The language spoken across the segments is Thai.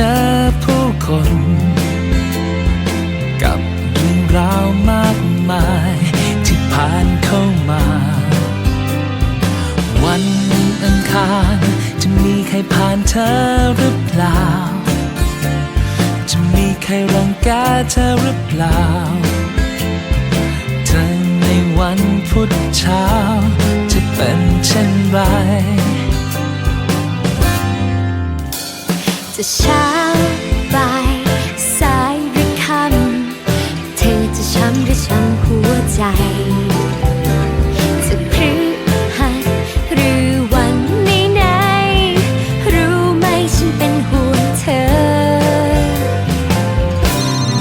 เจอผู้คน กับเรื่องราวมากมายที่ผ่านเข้ามา วันอังคารจะมีใครผ่านเธอหรือเปล่า จะมีใครรังแกเธอหรือเปล่า เธอในวันพุธเช้าจะเป็นเช่นไร จะเช้าบ่ายสายหรือค่ำเธอจะช้ำหรือช้ำหัวใจจะพฤหัสหรือวันไหนๆรู้ไหมฉันเป็นห่วงเธอ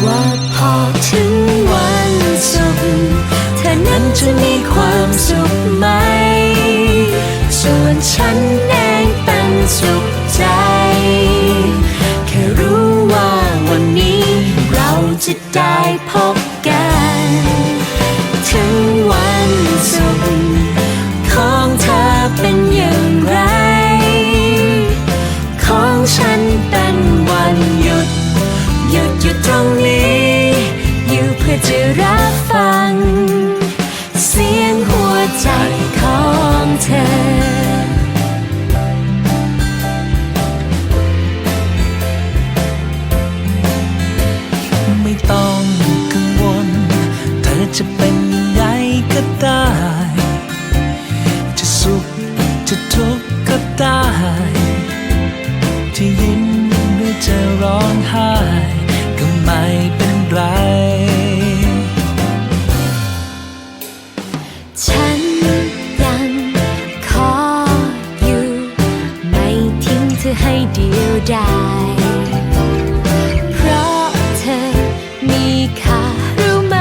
ว่าพอถึงวันศุกร์เธอนั้นจะมีความสุข ตรงนี้ อยู่เพื่อจะรับฟัง เสียงหัวใจของเธอไม่ต้องกังวลเธอจะเป็นยังไงก็ได้ จะสุขจะทุกข์ก็ได้จะยิ้มหรือจะร้องไห้ ไม่เป็นไร ฉันยังขออยู่ ไม่ทิ้งเธอให้เดียวดายเพราะเธอมีค่ารู้ไหม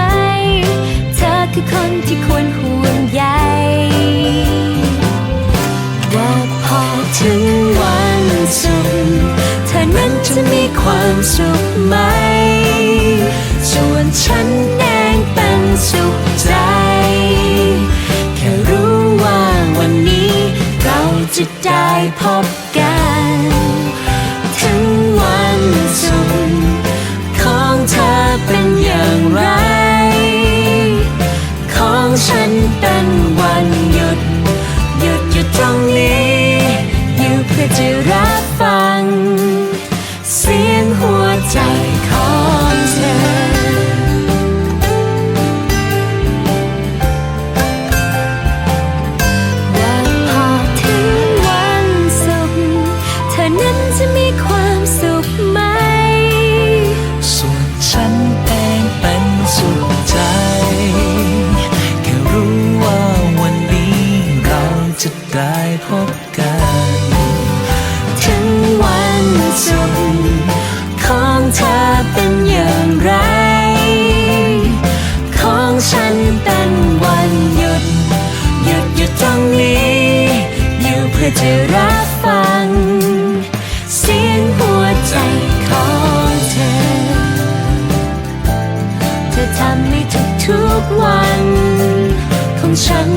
เธอคือคนที่ควรห่วงใยว่าพอถึงวันศุกร์เธอนั้นจะมีความสุขไหม พบกัน ถึงวันสุขของเธอเป็นอย่างไร ของฉัน พบกันถึงวันศุกร์ของเธอเป็นอย่างไร ของฉันเป็นวันหยุด หยุดอยู่ตรงนี้ อยู่เพื่อจะรับฟัง เสียงหัวใจของเธอ เธอทำให้ทุกทุกวัน ของฉัน